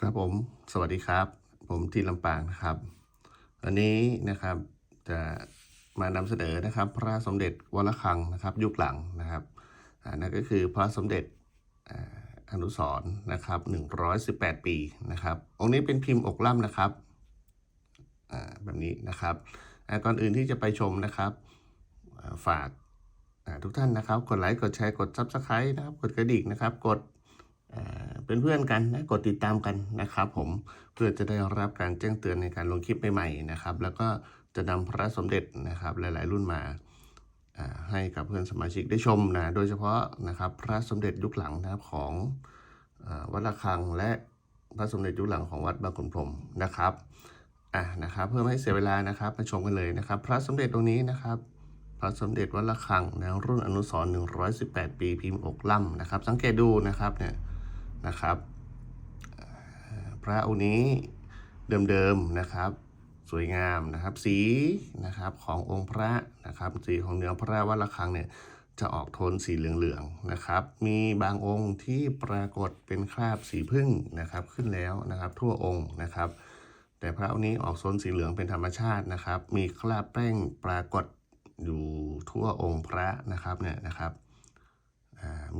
ครับผมสวัสดีครับ ผมที่ลำปางนะครับวันนี้นะครับจะมานำเสนอนะครับ พระสมเด็จวรคังนะครับ ยุคหลังนะครับนั่นก็คือพระสมเด็จอนุสร์นะครับ118 ปีนะครับ องค์นี้เป็นพิมพ์อกล่ำนะครับแบบนี้นะครับอ่าก่อนอื่นที่จะไปชมนะครับฝากทุกท่านนะครับ กดไลค์กดแชร์กด Subscribe นะครับ กดกระดิ่งนะครับ กด เป็นเพื่อนกันนะกดติดตามกันนะครับผมเพื่อจะได้รับการแจ้งเตือนในการลงคลิปใหม่ๆนะครับ แล้วก็จะนำพระสมเด็จนะครับหลาย ๆ รุ่นมาให้กับเพื่อนสมาชิกได้ชมนะโดยเฉพาะนะครับพระสมเด็จยุคหลังนะครับของอวัดระฆังและพระสมเด็จยุคหลังของวัดบางขุนพรมนะครับอะนะครับเพื่อไม่ให้เสียเวลานะครับมาชมกันเลยนะครับ พระสมเด็จตรงนี้นะครับพระสมเด็จวัดระฆังนะรุ่นอนุสร118 ปีพิมพ์อกล่ำนะครับ สังเกตดูนะครับเนี่ย นะครับ พระองค์นี้เดิมๆนะครับ สวยงามนะครับ สีนะครับขององค์พระนะครับ สีของเนื้อพระวัดระฆังเนี่ยจะออกโทนสีเหลืองๆนะครับ มีบางองค์ที่ปรากฏเป็นคราบสีพึ่งนะครับขึ้นแล้วนะครับ ทั่วองค์นะครับ แต่พระองค์นี้ออกโซนสีเหลืองเป็นธรรมชาตินะครับ มีคราบแป้งปรากฏอยู่ทั่วองค์พระนะครับเนี่ยนะครับ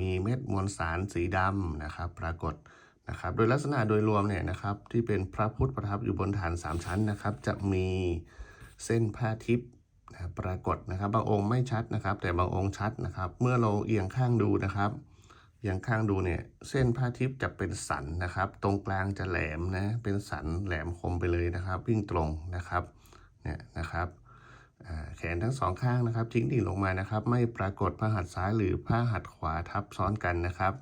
มีเม็ดมวลสารสีดำนะครับปรากฏนะครับโดยลักษณะโดยรวมเนี่ยนะครับที่เป็นพระพุทธประทับอยู่บนฐาน 3 ชั้นนะครับ จะมีเส้นผ้าทิพย์ปรากฏนะครับ บางองค์ไม่ชัดนะครับ แต่บางองค์ชัดนะครับ เมื่อเราเอียงข้างดูนะครับเอียงข้างดูเนี่ยเส้นผ้าทิพย์จะเป็นสันนะครับ ตรงกลางจะแหลมนะเป็นสันแหลมคมไปเลยนะครับ วิ่งตรงนะครับเนี่ยนะครับ แขนทั้งสองข้างนะครับทิ้งดิ่งลงมานะครับ ไม่ปรากฏพระหัตถ์ซ้ายหรือพระหัตถ์ขวาทับซ้อนกันนะครับ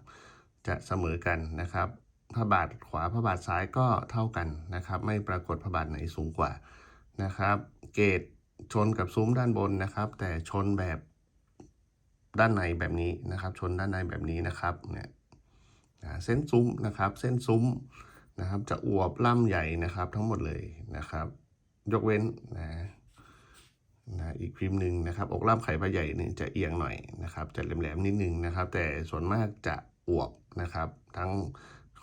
จะเสมอกันนะครับพระบาทขวาพระบาทซ้ายก็เท่ากันนะครับ ไม่ปรากฏพระบาทไหนสูงกว่านะครับ เกตชนกับซุ้มด้านบนนะครับ แต่ชนแบบด้านในแบบนี้นะครับ ชนด้านในแบบนี้นะครับเนี่ยเส้นซุ้มนะครับ เส้นซุ้มนะครับ จะอวบล่ำใหญ่นะครับทั้งหมดเลยนะครับ ยกเว้นนะ นะอีกพิมพ์หนึ่งนะครับอกล่ำไข่ปลาใหญ่เนี่ยจะเอียงหน่อยนะครับ จะแหลมๆนิดนึงนะครับ แต่ส่วนมากจะอวบนะครับ ทั้ง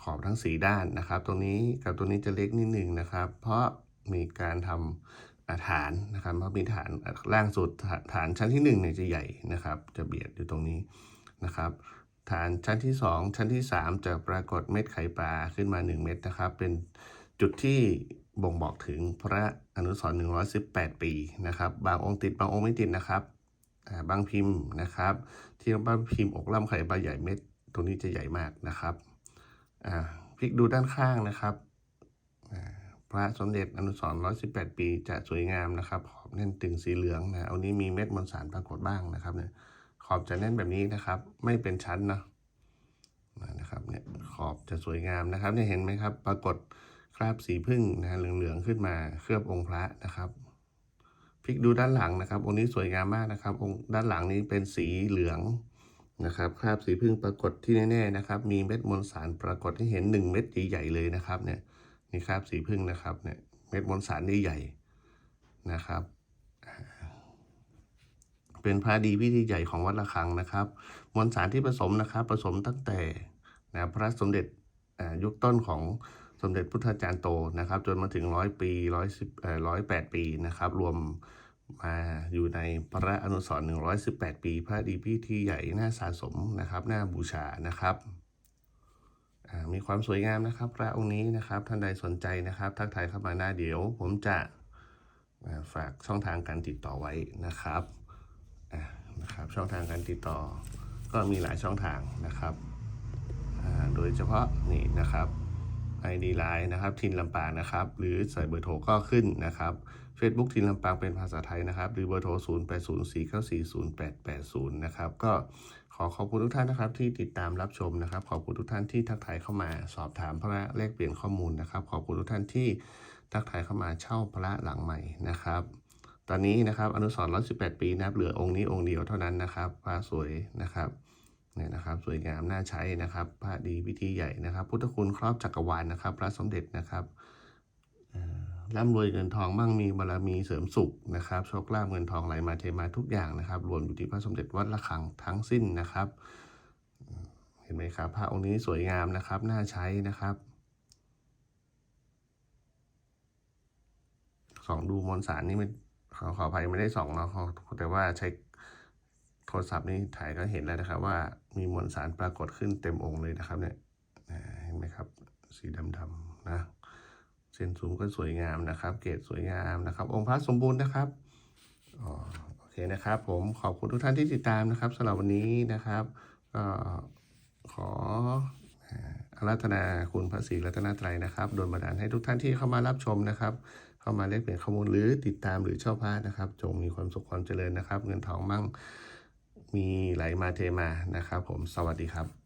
ขอบทั้งสีด้านนะครับ ตรงนี้กับตัวนี้จะเล็กนิดนึงนะครับ เพราะมีการทำอ่าฐานนะครับเพราะมีฐานล่างสุดฐานชั้นที่หนึ่งเนี่ยจะใหญ่นะครับ จะเบียดอยู่ตรงนี้นะครับ ฐานชั้นที่สองชั้นที่สามจะปรากฏเม็ดไข่ปลาขึ้นมา 1 เม็ดนะครับ เป็น จุดที่บ่งบอกถึงพระอนุสรณ์118 ปีนะครับ บางองค์ติดบางองค์ไม่ติดนะครับบางพิมพ์นะครับ ที่บางพิมพ์อกล่ำไข่ปลาใหญ่เม็ดตรงนี้จะใหญ่มากนะครับอ่าพลิกดูด้านข้างนะครับพระสมเด็จอนุสรณ์118 ปีจะสวยงามนะครับขอบแน่นตึงสีเหลืองนะเอานี้มีเม็ดมวลสารปรากฏบ้างนะครับเนี่ยขอบจะแน่นแบบนี้นะครับ ไม่เป็นชั้นนะนะครับเนี่ยขอบจะสวยงามนะครับเนี่ยเห็นไหมครับ ปรากฏ ราบสีพึ่งนะเหลืองๆขึ้นมาเคลือบองค์พระนะครับพลิกดูด้านหลังนะครับ องค์นี้สวยงามมากนะครับ องค์ด้านหลังนี้เป็นสีเหลืองนะครับคราบสีพึ่งปรากฏที่แน่ๆนะครับ มีเม็ดมวลสารปรากฏให้เห็นหนึ่งเม็ดใหญ่ๆเลยนะครับเนี่ยนี่คราบสีพึ่งนะครับเนี่ยเม็ดมวลสารใหญ่ๆนะครับ เป็นพระดีพิธีใหญ่ของวัดระฆังนะครับ มวลสารที่ผสมนะครับผสมตั้งแต่นะพระสมเด็จยุคต้นของ สมเด็จพุทธาจารย์โตนะครับ จนมาถึงร้อยปีร้อยสิบเอ่อร้อยแปดปีนะครับ รวมมาอยู่ในพระอนุสรณ์หนึ่งร้อยสิบแปดปี พระดีพิธีใหญ่น่าสะสมนะครับน่าบูชานะครับมีความสวยงามนะครับ พระองค์นี้นะครับ ท่านใดสนใจนะครับ ทักทายเข้ามาหน้าเดี๋ยว ผมจะฝากช่องทางการติดต่อไว้นะครับะนะครับ ช่องทางการติดต่อก็มีหลายช่องทางนะครับ โดยเฉพาะนี่นะครับ ID Line นะครับทินลำปางนะครับ หรือใส่เบอร์โทรก็ขึ้นนะครับ Facebook ทินลำปางเป็นภาษาไทยนะครับ หรือเบอร์โทร 0 8 0 4 9 4 0 8 8 0 นะครับ ก็ขอขอบคุณทุกท่านนะครับ ที่ติดตามรับชมนะครับ ขอบคุณทุกท่านที่ทักทายเข้ามาสอบถามพระแลกเปลี่ยนข้อมูลนะครับ ขอบคุณทุกท่านที่ทักทายเข้ามาเช่าพระหลังใหม่นะครับตอนนี้นะครับอนุสรณ์118ปีนะครับเหลือองค์นี้องค์เดียวเท่านั้นนะครับพระสวยนะครับ นี่นะครับสวยงามน่าใช้นะครับพระดีพิธีใหญ่นะครับ พุทธคุณครอบจักรวาลนนะครับ พระสมเด็จนะครับร่ำรวยเงินทองมั่งมีบารรมีเสริมสุขนะครับโชคลาภเงินทองไหลมาเทมาทุกอย่างนะครับ รวมอยู่ที่พระสมเด็จวัดละคังทั้งสิ้นนะครับ เห็นไหมครับพระองค์นี้สวยงามนะครับน่าใช้นะครับสองดูมวลสารนี่มัขอขอภัยไม่ได้สองเนาะแต่ว่าใช้ ทรศัพท์นี่ถ่ายก็เห็นแล้วนะครับ ว่ามีมวลสารปรากฏขึ้นเต็มองค์เลยนะครับเนี่ยเห็นไหมครับ สีดำๆนะเส้นสูงก็สวยงามนะครับ เกรดสวยงามนะครับ องค์พระสมบูรณ์นะครับอ๋อโอเคนะครับ ผมขอบคุณทุกท่านที่ติดตามนะครับสำหรับวันนี้นะครับก็ขออารัธนาคุณพระศรีรัตนตรัยนะครับโดนบันดาลให้ทุกท่านที่เข้ามารับชมนะครับ เข้ามาแลกเปลี่ยนข้อมูลหรือติดตามหรือช่าพระนะครับ จงมีความสุขความเจริญนะครับ เงินทองมั่ง มีไหลมาเทมานะครับผมสวัสดีครับ